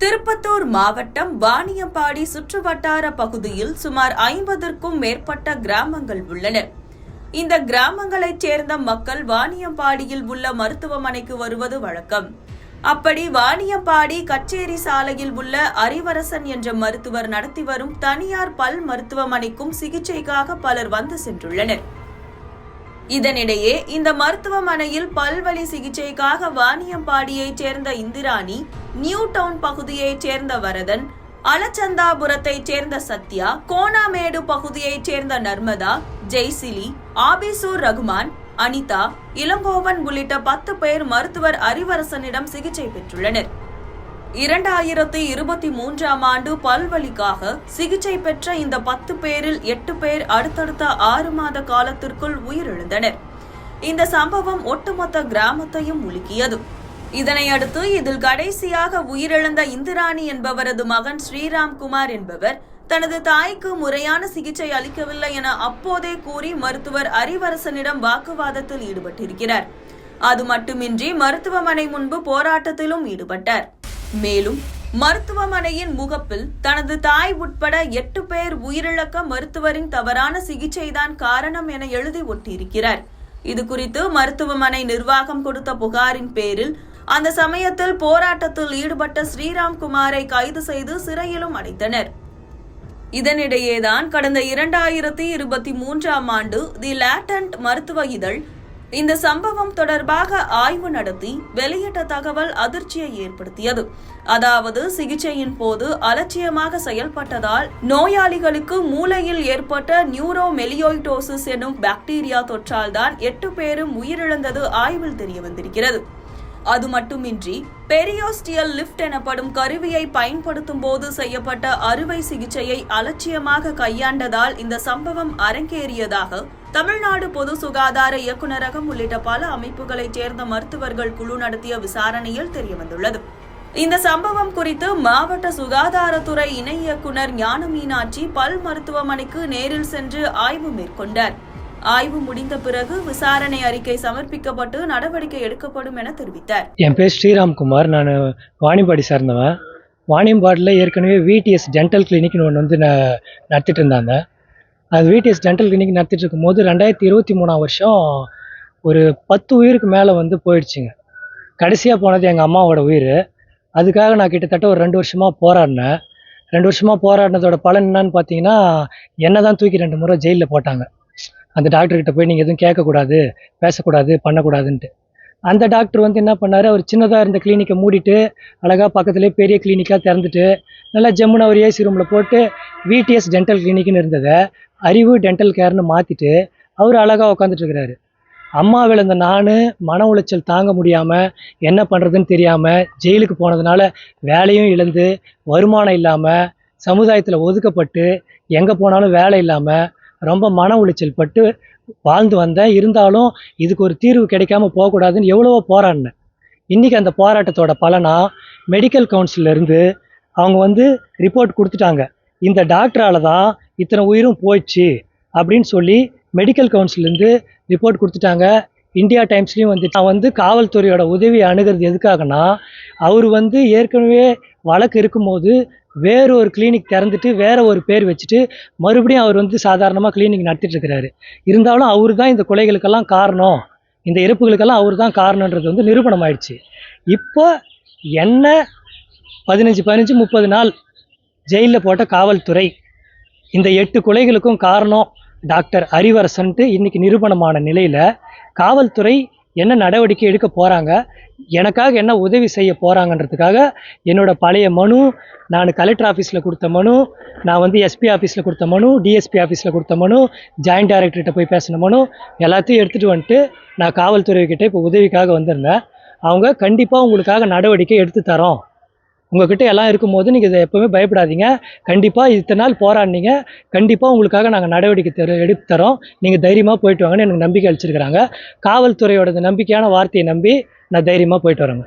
திருப்பத்தூர் மாவட்டம் வாணியம்பாடி சுற்றுவட்டார பகுதியில் சுமார் ஐம்பதற்கும் மேற்பட்ட கிராமங்கள் உள்ளன. இந்த கிராமங்களைச் சேர்ந்த மக்கள் வாணியம்பாடியில் உள்ள மருத்துவமனைக்கு வருவது வழக்கம். அப்படி வாணியம்பாடி கச்சேரி சாலையில் உள்ள அறிவரசன் என்ற மருத்துவர் நடத்தி வரும் தனியார் பல் மருத்துவமனைக்கும் சிகிச்சைக்காக பலர் வந்து சென்றுள்ளனர். இதனிடையே இந்த மருத்துவமனையில் பல்வலி சிகிச்சைக்காக வாணியம்பாடியைச் சேர்ந்த இந்திராணி நியூ டவுன் பகுதியைச் சேர்ந்த வரதன் அலச்சந்தாபுரத்தைச் சேர்ந்த சத்யா கோணாமேடு பகுதியைச் சேர்ந்த நர்மதா ஜெய்சிலி ஆபிசூர் ரகுமான் அனிதா இளங்கோவன் உள்ளிட்ட பத்து பேர் மருத்துவர் அறிவரசனிடம் சிகிச்சை பெற்றுள்ளனர். இரண்டாயிரத்தி இருபத்தி மூன்றாம் ஆண்டு பல்வலிக்காக சிகிச்சை பெற்ற இந்த பத்து பேரில் எட்டு பேர் அடுத்தடுத்த ஆறு மாத காலத்திற்குள் உயிரிழந்தனர். இந்த சம்பவம் ஒட்டுமொத்த கிராமத்தையும் உலுக்கியது. இதனையடுத்து இதில் கடைசியாக உயிரிழந்த இந்திராணி என்பவரது மகன் ஸ்ரீராம்குமார் என்பவர் தனது தாய்க்கு முறையான சிகிச்சை அளிக்கவில்லை என அப்போதே கூறி மருத்துவர் அறிவரசனிடம் வாக்குவாதத்தில் ஈடுபட்டிருக்கிறார். அது மட்டுமின்றி மருத்துவமனை முன்பு போராட்டத்திலும் ஈடுபட்டார். மேலும் மருத்துவமனையின் முகப்பில் தனது தாய் உட்பட எட்டு பேர் உயிரிழக்க மருத்துவரின் தவறான சிகிச்சைதான் காரணம் என எழுதி ஒட்டியிருக்கிறார். இது குறித்து மருத்துவமனை நிர்வாகம் கொடுத்த புகாரின் பேரில் அந்த சமயத்தில் போராட்டத்தில் ஈடுபட்ட ஸ்ரீராம்குமாரை கைது செய்து சிறையிலும் அடைத்தனர். இதனிடையேதான் கடந்த இரண்டாயிரத்தி இருபத்தி மூன்றாம் ஆண்டு தி லேட்டன்ட் மருத்துவ இதழ் இந்த சம்பவம் தொடர்பாக ஆய்வு நடத்தி வெளியிட்ட தகவல் அதிர்ச்சியை ஏற்படுத்தியது. அதாவது சிகிச்சையின் போது அலட்சியமாக செயல்பட்டதால் நோயாளிகளுக்கு மூளையில் ஏற்பட்ட நியூரோமெலியோய்டோசிஸ் எனும் பாக்டீரியா தொற்றால் தான் எட்டு பேரும் உயிரிழந்தது ஆய்வில் தெரிய வந்திருக்கிறது அது மட்டுமின்றி பெரியோஸ்டியல் லிஃப்ட் எனப்படும் கருவியை பயன்படுத்தும் போது செய்யப்பட்ட அறுவை சிகிச்சையை அலட்சியமாக கையாண்டதால் இந்த சம்பவம் அரங்கேறியதாக தமிழ்நாடு பொது சுகாதார இயக்குநரகம் உள்ளிட்ட பல அமைப்புகளைச் சேர்ந்த மருத்துவர்கள் குழு நடத்திய விசாரணையில் தெரியவந்துள்ளது. இந்த சம்பவம் குறித்து மாவட்ட சுகாதாரத்துறை இணை இயக்குநர் ஞான மீனாட்சி பல் மருத்துவமனைக்கு நேரில் சென்று ஆய்வு மேற்கொண்டார். ஆய்வு முடிந்த பிறகு விசாரணை அறிக்கை சமர்ப்பிக்கப்பட்டு நடவடிக்கை எடுக்கப்படும் என தெரிவித்தார். என் பேர் ஸ்ரீராம்குமார் நான் வாணிபாடி சார்ந்தவன். வாணியம்பாடியில் ஏற்கனவே விடிஎஸ் டென்டல் கிளினிக்னு ஒன்று வந்து நான் நடத்திட்டு இருந்தாங்க. அது விடிஎஸ் டென்டல் கிளினிக் நடத்திட்டு இருக்கும்போது ரெண்டாயிரத்தி இருபத்தி மூணாம் வருஷம் ஒரு பத்து உயிருக்கு மேலே வந்து போயிடுச்சுங்க. கடைசியாக போனது எங்கள் அம்மாவோட உயிர். அதுக்காக நான் கிட்டத்தட்ட ஒரு ரெண்டு வருஷமாக போராடினேன். ரெண்டு வருஷமாக போராடினதோட பலன் என்னன்னு பார்த்தீங்கன்னா என்னை தான் தூக்கி ரெண்டு முறை ஜெயிலில் போட்டாங்க. அந்த டாக்டர்கிட்ட போய் நீங்கள் எதுவும் கேட்கக்கூடாது பேசக்கூடாது பண்ணக்கூடாதுன்ட்டு. அந்த டாக்டர் வந்து என்ன பண்ணார்? அவர் சின்னதாக இருந்த கிளினிக்கை மூடிட்டு அழகாக பக்கத்துலேயே பெரிய கிளினிக்காக திறந்துட்டு நல்லா ஜம்முன்னு ஒரு ஏசி ரூமில் போட்டு விடிஎஸ் டென்டல் கிளினிக்னு இருந்ததை அறிவு டென்டல் கேர்னு மாற்றிட்டு அவர் அழகாக உட்காந்துட்டு இருக்கிறாரு. அம்மா விழுந்த நான் மன உளைச்சல் தாங்க முடியாமல் என்ன பண்ணுறதுன்னு தெரியாமல் ஜெயிலுக்கு போனதுனால வேலையும் இழந்து வருமானம் இல்லாமல் சமுதாயத்தில் ஒதுக்கப்பட்டு எங்கே போனாலும் வேலை இல்லாமல் ரொம்ப மன உளைச்சல் பட்டு வாழ்ந்து வந்தேன். இருந்தாலும் இதுக்கு ஒரு தீர்வு கிடைக்காம போகக்கூடாதுன்னு எவ்வளவோ போராடினேன். இன்றைக்கி அந்த போராட்டத்தோட பலனாக மெடிக்கல் கவுன்சிலேருந்து அவங்க வந்து ரிப்போர்ட் கொடுத்துட்டாங்க. இந்த டாக்டரால் தான் இத்தனை உயிரும் போயிடுச்சு அப்படின்னு சொல்லி மெடிக்கல் கவுன்சிலேருந்து ரிப்போர்ட் கொடுத்துட்டாங்க. இந்தியா டைம்ஸ்லேயும் வந்து நான் வந்து காவல்துறையோட உதவி அணுகிறது எதுக்காகனா அவர் வந்து ஏற்கனவே வழக்கு இருக்கும்போது வேறு ஒரு கிளினிக் திறந்துட்டு வேற ஒரு பேர் வச்சுட்டு மறுபடியும் அவர் வந்து சாதாரணமாக கிளினிக் நடத்திட்டு இருக்கிறாரு. இருந்தாலும் அவர் தான் இந்த கொலைகளுக்கெல்லாம் காரணம். இந்த இறப்புகளுக்கெல்லாம் அவர் தான் காரணன்றது வந்து நிரூபணம் ஆயிடுச்சு. இப்போ என்ன பதினஞ்சு பதினஞ்சு முப்பது நாள் ஜெயிலில் போட்ட காவல்துறை இந்த எட்டு கொலைகளுக்கும் காரணம் டாக்டர் அரிவரசன்ட்டு இன்றைக்கி நிரூபணமான நிலையில் காவல்துறை என்ன நடவடிக்கை எடுக்க போகிறாங்க எனக்காக என்ன உதவி செய்ய போகிறாங்கன்றதுக்காக என்னோடய பழைய மனு நான் கலெக்டர் ஆஃபீஸில் கொடுத்த மனு நான் வந்து எஸ்பி ஆஃபீஸில் கொடுத்த மனு டிஎஸ்பி ஆஃபீஸில் கொடுத்த மனு ஜாயின்ட் டைரக்டர்கிட்ட போய் பேசின மனு எல்லாத்தையும் எடுத்துகிட்டு வந்துட்டு நான் காவல்துறைக்கிட்ட இப்போ உதவிக்காக வந்திருந்தேன். அவங்க கண்டிப்பாக உங்களுக்காக நடவடிக்கை எடுத்து தரோம். உங்ககிட்ட எல்லாம் இருக்கும்போது நீங்கள் இதை எப்போவுமே பயப்படாதீங்க. கண்டிப்பாக இத்தனை நாள் போராடினீங்க. கண்டிப்பாக உங்களுக்காக நாங்கள் நடவடிக்கை தர எடுத்து தரோம். நீங்கள் தைரியமாக போயிட்டு வாங்கன்னு எனக்கு நம்பிக்கை அளிச்சிருக்கிறாங்க. காவல்துறையோட நம்பிக்கையான வார்த்தையை நம்பி நான் தைரியமாக போயிட்டு வரேங்க.